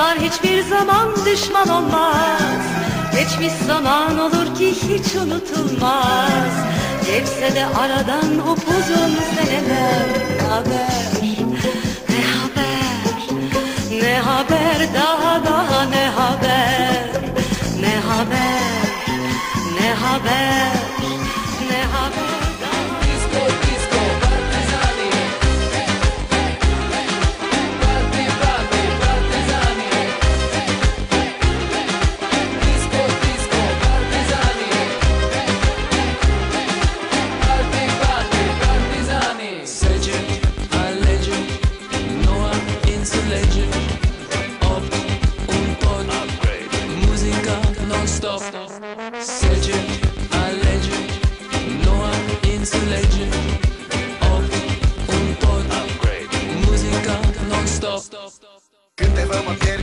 Dostlar hiçbir zaman düşman olmaz Geçmiş zaman olur ki hiç unutulmaz Geçse de aradan upuzun seneler Ne haber, ne haber, ne haber daha daha ne legend Up, non-stop Legend, a legend into legend Up, non-stop Que te vamos